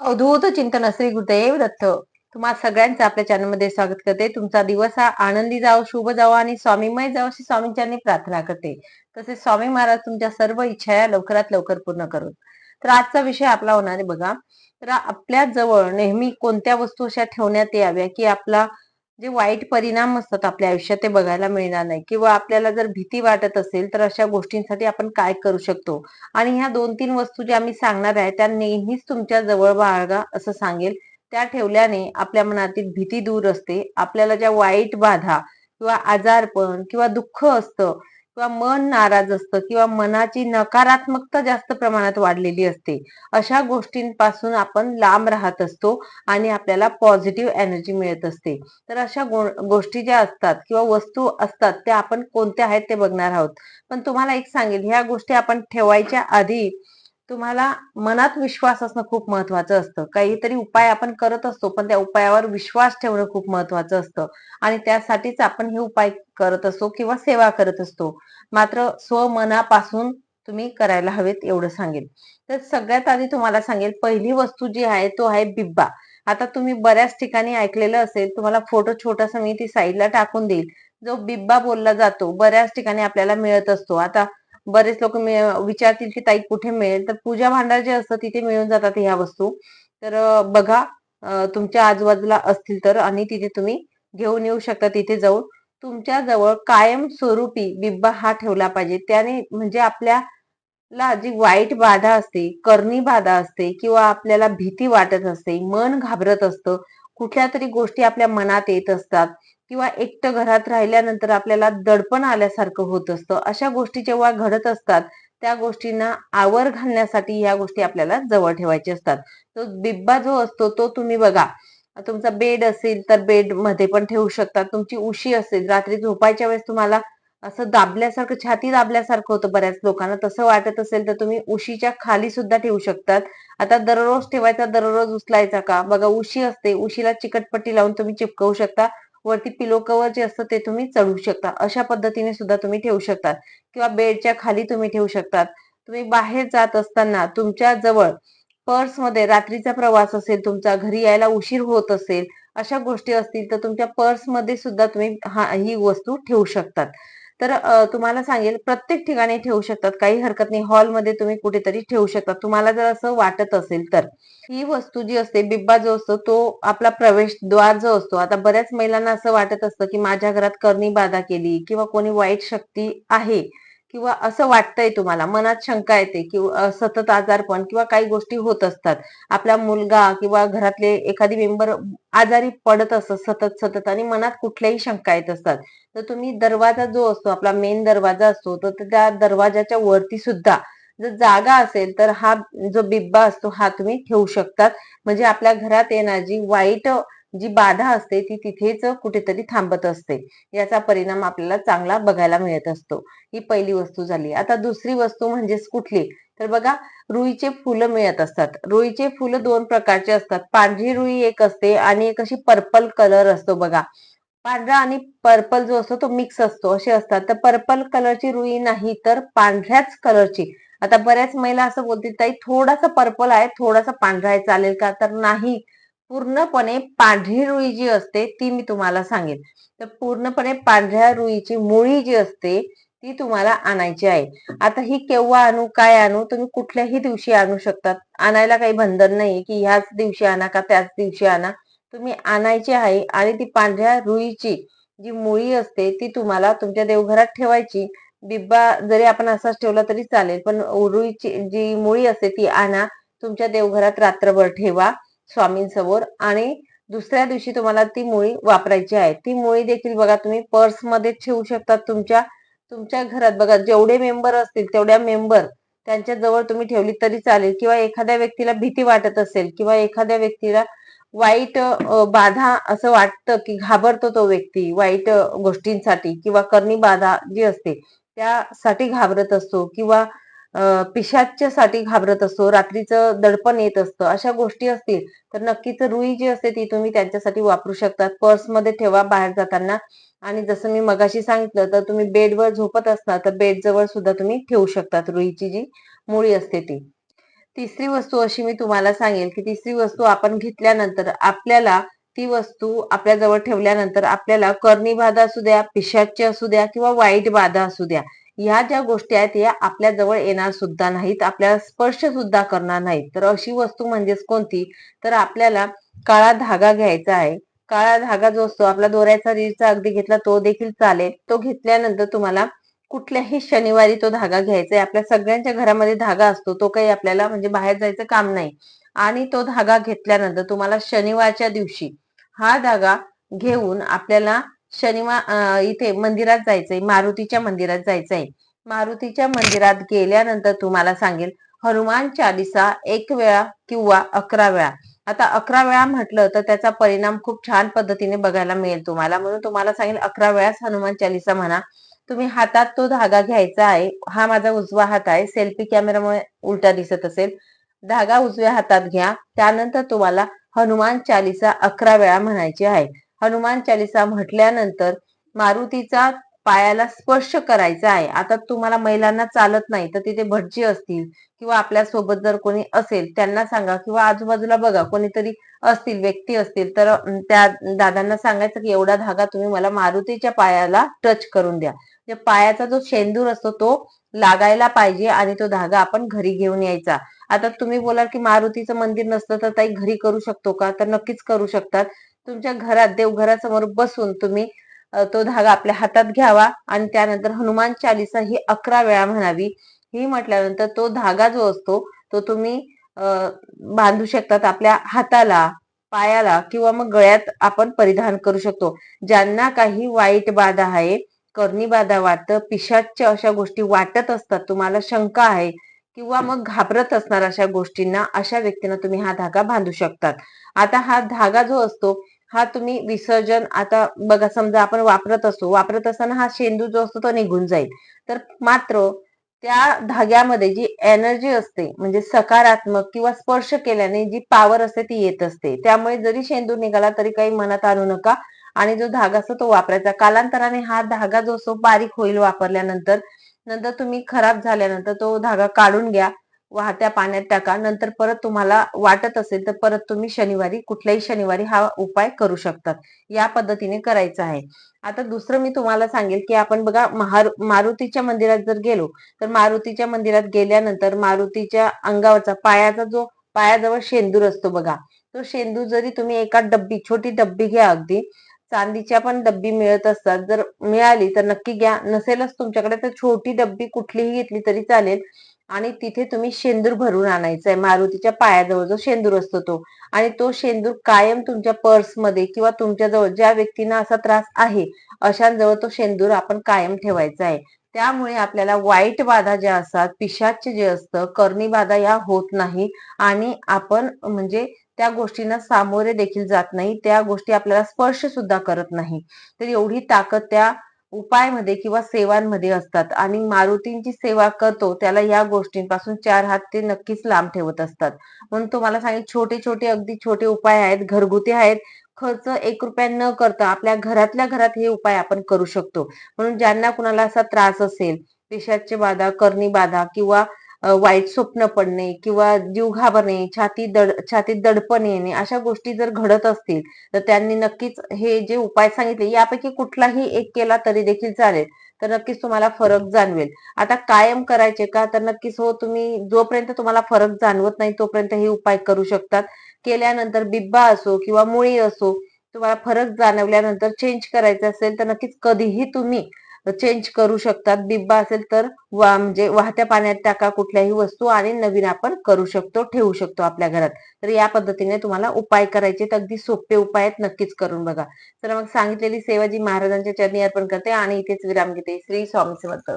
अवधूत चिंतन श्री गुरुदेव दत्त. तुम्हा सगळ्यांचं आपल्या चॅनलमध्ये स्वागत करते. तुमचा दिवस हा आनंदी जावो शुभ जावो आणि स्वामीमय जावो अशी स्वामींच्यांनी प्रार्थना करते. तसेच स्वामी महाराज तुमच्या सर्व इच्छा या लवकरात लवकर पूर्ण करून. तर आजचा विषय आपला होणार आहे बघा. तर आपल्या जवळ नेहमी कोणत्या वस्तू अशा ठेवण्यात याव्या की आपला जे वाईट परिणाम असतात आपल्या आयुष्यात ते बघायला मिळणार नाही. किंवा आपल्याला जर भीती वाटत असेल तर अशा गोष्टींसाठी आपण काय करू शकतो? आणि ह्या दोन तीन वस्तू ज्या मी सांगणार आहे त्या नेहमीच तुमच्या जवळ बाळगा असं सांगेल. त्या ठेवल्याने आपल्या मनातील भीती दूर असते. आपल्याला ज्या वाईट बाधा किंवा आजारपण किंवा दुःख असतं किंवा मन नाराज असतं किंवा मनाची नकारात्मकता जास्त प्रमाणात वाढलेली असते. अशा गोष्टींपासून आपण लांब राहत असतो आणि आपल्याला पॉझिटिव्ह एनर्जी मिळत असते. तर अशा गोष्टी ज्या असतात किंवा वस्तू असतात त्या आपण कोणत्या आहेत ते बघणार आहोत. पण तुम्हाला एक सांगेल ह्या गोष्टी आपण ठेवायच्या आधी तुम्हाला मनात विश्वास असणं खूप महत्वाचं असतं. काहीतरी उपाय आपण करत असतो पण त्या उपायावर विश्वास ठेवणं खूप महत्वाचं असतं. आणि त्यासाठीच आपण हे उपाय करत असतो किंवा सेवा करत असतो. मात्र स्वमनापासून तुम्ही करायला हवेत एवढं सांगेल तर सगळ्यात आधी तुम्हाला सांगेल पहिली वस्तू जी आहे तो आहे बिब्बा. आता तुम्ही बऱ्याच ठिकाणी ऐकलेलं असेल तुम्हाला फोटो छोटासा मी ती साईडला टाकून देईल. जो बिब्बा बोलला जातो बऱ्याच ठिकाणी आपल्याला मिळत असतो. आता बरेच लोक विचारतील की ताई कुठे मिळेल? तर पूजा भांडार जे असतं तिथे मिळून जातात ह्या वस्तू. तर बघा तुमच्या आजूबाजूला असतील तर आणि तिथे तुम्ही घेऊन येऊ शकता तिथे जाऊन. तुमच्या जवळ कायम स्वरूपी बिब्बा हा ठेवला पाहिजे. त्याने म्हणजे आपल्याला जी वाईट बाधा असते करणी बाधा असते किंवा आपल्याला भीती वाटत असते मन घाबरत असतं कुठल्या तरी गोष्टी आपल्या मनात येत असतात. किंवा एकटं घरात राहिल्यानंतर आपल्याला दडपण आल्यासारखं होत असतं. अशा गोष्टी जेव्हा घडत असतात त्या गोष्टींना आवर घालण्यासाठी या गोष्टी आपल्याला जवळ ठेवायच्या असतात. तो बिब्बा जो असतो तो तुम्ही बघा. तुमचा बेड असेल तर बेडमध्ये पण ठेवू शकता तुमची उशी असेल रात्री झोपायच्या वेळेस तुम्हाला असं दाबल्यासारखं छाती दाबल्यासारखं होतं बऱ्याच लोकांना. तसं वाटत असेल तर तुम्ही उशीच्या खाली सुद्धा ठेवू शकतात. आता दररोज ठेवायचा दररोज उचलायचा का? बघा उशी असते. उशीला चिकटपट्टी लावून तुम्ही चिपकवू शकता. वरती पिलो कवर जे असतं ते तुम्ही चढवू शकता. अशा पद्धतीने सुद्धा तुम्ही ठेवू शकतात. किंवा बेडच्या खाली तुम्ही ठेवू शकतात. तुम्ही बाहेर जात असताना तुमच्या जवळ पर्समध्ये रात्रीचा प्रवास असेल तुमचा घरी यायला उशीर होत असेल अशा गोष्टी असतील तर तुमच्या पर्समध्ये सुद्धा तुम्ही हा ही वस्तू ठेवू शकतात. तर तुम्हाला सांगेल प्रत्येक ठिकाणी ठेवू शकतात. काही हरकत नाही. हॉलमध्ये तुम्ही कुठेतरी ठेवू शकता. तुम्हाला जर असं वाटत असेल तर. ही वस्तू जी असते बिब्बा जो असतो तो आपला प्रवेशद्वार जो असतो आता बऱ्याच महिलांना असं वाटत असतं की माझ्या घरात करणी बाधा केली किंवा कोणी वाईट शक्ती आहे. किंवा असं वाटतंय तुम्हाला मनात शंका येते किंवा सतत आजारपण किंवा काही गोष्टी होत असतात. आपला मुलगा किंवा घरातले एखादी मेंबर आजारी पडत असत सतत सतत आणि मनात कुठल्याही शंका येत असतात. तर तुम्ही दरवाजा जो असतो आपला मेन दरवाजा असतो तर त्या दरवाजाच्या वरती सुद्धा जर जागा असेल तर हा जो बिब्बा असतो हा तुम्ही ठेवू शकतात. म्हणजे आपल्या घरात येणारी वाईट जी बाधा असते ती तिथेच कुठेतरी थांबत असते. याचा परिणाम आपल्याला चांगला बघायला मिळत असतो. ही पहिली वस्तू झाली. आता दुसरी वस्तू म्हणजेच कुठली? तर बघा रुईचे फुलं मिळत असतात. रुईचे फुलं दोन प्रकारचे असतात. पांढरी रुई एक असते आणि एक अशी पर्पल कलर असतो बघा. पांढरा आणि पर्पल जो असतो तो मिक्स असतो. असे असतात. तर पर्पल कलरची रुई नाही तर पांढऱ्याच कलरची. आता बऱ्याच महिला असं बोलतील ताई थोडासा पर्पल आहे थोडासा पांढरा आहे चालेल का? तर नाही. पूर्णपणे पांढरी रुई जी असते ती मी तुम्हाला सांगेन. तर पूर्णपणे पांढऱ्या रुईची मुळी जी असते ती तुम्हाला आणायची आहे. आता ही केव्हा आणू काय आणू तुम्ही कुठल्याही दिवशी आणू शकतात. आणायला काही बंधन नाही की ह्याच दिवशी आणा का त्याच दिवशी आणा. तुम्ही आणायची आहे आणि ती पांढऱ्या रुईची जी मुळी असते ती तुम्हाला तुमच्या देवघरात ठेवायची. बिब्बा जरी आपण असाच ठेवला तरी चालेल पण रुईची जी मुळी असते ती आणा. तुमच्या देवघरात रात्रभर ठेवा. स्वामींसमोर आणि दुसऱ्या दिवशी तुम्हाला ती मुळी वापरायची आहे. ती मुळी देखील बघा तुम्ही पर्समध्ये ठेवू शकतात तुमच्या तुमच्या घरात. बघा जेवढे मेंबर असतील तेवढ्या मेंबर त्यांच्या जवळ तुम्ही ठेवली तरी चालेल. किंवा एखाद्या व्यक्तीला भीती वाटत असेल किंवा एखाद्या व्यक्तीला वाईट बाधा असं वाटतं की घाबरतो तो व्यक्ती वाईट गोष्टींसाठी किंवा करणी बाधा जी असते त्यासाठी घाबरत असतो. किंवा साठी घाबरत असतो रात्रीचं दडपण येत असतं अशा गोष्टी असतील तर नक्कीच रुई जी असते ती तुम्ही त्यांच्यासाठी वापरू शकतात. पर्समध्ये ठेवा बाहेर जाताना आणि जसं मी मगाशी सांगितलं तर तुम्ही बेडवर झोपत असता तर बेड जवळ सुद्धा तुम्ही ठेवू शकतात रुईची जी मुळी असते ती. तिसरी वस्तू अशी मी तुम्हाला सांगेल की तिसरी वस्तू आपण घेतल्यानंतर आपल्याला ती वस्तू आपल्या जवळ ठेवल्यानंतर आपल्याला कर्णी बाधा असू द्या पिशाची असू द्या किंवा वाईट बाधा असू द्या ह्या ज्या गोष्टी आहेत या आपल्या जवळ येणार सुद्धा नाहीत आपल्याला स्पर्श सुद्धा करणार नाहीत. तर अशी वस्तू म्हणजेच कोणती? तर आपल्याला काळा धागा घ्यायचा आहे. काळा धागा जो असतो आपला दोऱ्याचा रीळचा अगदी घेतला तो देखील चालेल. तो घेतल्यानंतर तुम्हाला कुठल्याही शनिवारी तो धागा घ्यायचा आहे. आपल्या सगळ्यांच्या घरामध्ये धागा असतो तो काही आपल्याला म्हणजे बाहेर जायचं काम नाही. आणि तो धागा घेतल्यानंतर तुम्हाला शनिवारच्या दिवशी हा धागा घेऊन आपल्याला शनिवार इथे मंदिरात जायचंय मारुतीच्या मंदिरात जायचंय. मारुतीच्या मंदिरात गेल्यानंतर तुम्हाला सांगेल हनुमान चालिसा एक वेळा किंवा अकरा वेळा. आता अकरा वेळा म्हटलं तर त्याचा परिणाम खूप छान पद्धतीने बघायला मिळेल तुम्हाला. म्हणून तुम्हाला सांगेल अकरा वेळाच हनुमान चालिसा म्हणा. तुम्ही हातात तो धागा घ्यायचा आहे. हा माझा उजवा हात आहे. सेल्फी कॅमेरामुळे उलटा दिसत असेल. धागा उजव्या हातात घ्या. त्यानंतर तुम्हाला हनुमान चालिसा अकरा वेळा म्हणायची आहे. हनुमान चालिसा म्हटल्यानंतर मारुतीचा पायाला स्पर्श करायचा आहे. आता तुम्हाला महिलांना चालत नाही तर तिथे भटजी असतील किंवा आपल्यासोबत जर कोणी असेल त्यांना सांगा किंवा आजूबाजूला बघा कोणीतरी असतील व्यक्ती असतील तर त्या दादांना सांगायचं की एवढा धागा तुम्ही मला मारुतीच्या पायाला टच करून द्या. म्हणजे पायाचा जो शेंदूर असतो तो लागायला पाहिजे आणि तो धागा आपण घरी घेऊन यायचा. आता तुम्ही बोलाल की मारुतीचं मंदिर नसतं तर ताई घरी करू शकतो का? तर नक्कीच करू शकतात. तुमच्या घरात देवघरासमोर बसून तुम्ही तो धागा आपल्या हातात घ्यावा आणि त्यानंतर हनुमान चालिसा ही अकरा वेळा म्हणावी. ही म्हटल्यानंतर तो धागा जो असतो तो तुम्ही बांधू शकतात आपल्या हाताला पायाला किंवा मग गळ्यात आपण परिधान करू शकतो. ज्यांना काही वाईट बाधा आहे करणी बाधा वाटतं पिशाच्य अशा गोष्टी वाटत असतात तुम्हाला शंका आहे किंवा मग घाबरत असणार अशा गोष्टींना अशा व्यक्तींना तुम्ही हा धागा बांधू शकतात. आता हा धागा जो असतो हा तुम्ही विसर्जन आता बघा समजा आपण वापरत असतो वापरत असताना हा शेंदू जो असतो तो निघून जाईल. तर मात्र त्या धाग्यामध्ये जी एनर्जी असते म्हणजे सकारात्मक किंवा स्पर्श केल्याने जी पॉवर असते ती येत असते. त्यामुळे जरी शेंदूर निघाला तरी काही मनात आणू नका आणि जो धागा असतो तो वापरायचा. कालांतराने हा धागा जो असतो बारीक होईल वापरल्यानंतर. नंतर तुम्ही खराब झाल्यानंतर तो धागा काढून घ्या. वाहत्या पाण्यात टाका. नंतर परत तुम्हाला वाटत असेल तर परत तुम्ही शनिवारी कुठल्याही शनिवारी हा उपाय करू शकतात. या पद्धतीने करायचा आहे. आता दुसरं मी तुम्हाला सांगेल की आपण बघा मारुतीच्या मंदिरात जर गेलो तर मारुतीच्या मंदिरात गेल्यानंतर मारुतीच्या अंगावरचा पायाचा जो पायाजवळ शेंदूर असतो बघा. तो शेंदूर जरी तुम्ही एका डब्बी छोटी डब्बी घ्या अगदी चांदीच्या पण डब्बी मिळत असतात. जर मिळाली तर नक्की घ्या. नसेलच तुमच्याकडे तर छोटी डब्बी कुठलीही घेतली तरी चालेल. आणि तिथे तुम्ही शेंदूर भरून आणायचा आहे मारुतीच्या पायाजवळ जो शेंदूर असतो तो. आणि तो शेंदूर कायम तुमच्या पर्समध्ये किंवा तुमच्याजवळ ज्या व्यक्तींना असा त्रास आहे अशांजवळ तो शेंदूर आपण कायम ठेवायचा आहे. त्यामुळे आपल्याला वाईट बाधा ज्या असतात पिशाचे जे असतं कर्णी बाधा या होत नाही. आणि आपण म्हणजे त्या गोष्टींना सामोरे देखील जात नाही. त्या गोष्टी आपल्याला स्पर्श सुद्धा करत नाही. तर एवढी ताकद त्या उपायमध्ये किंवा सेवांमध्ये असतात आणि मारुतींची सेवा करतो त्याला या गोष्टींपासून चार हात ते नक्कीच लांब ठेवत असतात. म्हणून तुम्हाला सांगेल छोटे छोटे अगदी छोटे उपाय आहेत घरगुती आहेत. खर्च एक रुपया न करता आपल्या घरातल्या घरात हे उपाय आपण करू शकतो. म्हणून ज्यांना कुणाला असा त्रास असेल पेशाचे बाधा करणी बाधा किंवा वाईट स्वप्न पडणे किंवा जीव घाबरणे छाती दड छातीत दडपण येणे अशा गोष्टी जर घडत असतील तर त्यांनी नक्कीच हे जे उपाय सांगितले यापैकी कुठलाही एक केला तरी देखील चालेल. तर नक्कीच तुम्हाला फरक जाणवेल. आता कायम करायचे का? तर नक्कीच हो तुम्ही जोपर्यंत तुम्हाला फरक जाणवत नाही तोपर्यंत हे उपाय करू शकतात. केल्यानंतर बिब्बा असो किंवा मुळी असो तुम्हाला फरक जाणवल्यानंतर चेंज करायचं असेल तर नक्कीच कधीही तुम्ही चेंज करू शकतात. डिब्बा असेल तर वा म्हणजे वाहत्या पाण्यात टाका कुठल्याही वस्तू आणि नवीन आपण करू शकतो ठेवू शकतो आपल्या घरात. तर या पद्धतीने तुम्हाला उपाय करायचे तर अगदी सोपे उपाय आहेत. नक्कीच करून बघा. तर मग सांगितलेली सेवा जी महाराजांच्या चरणी अर्पण करते आणि इथेच विराम घेते. श्री स्वामी समर्थ.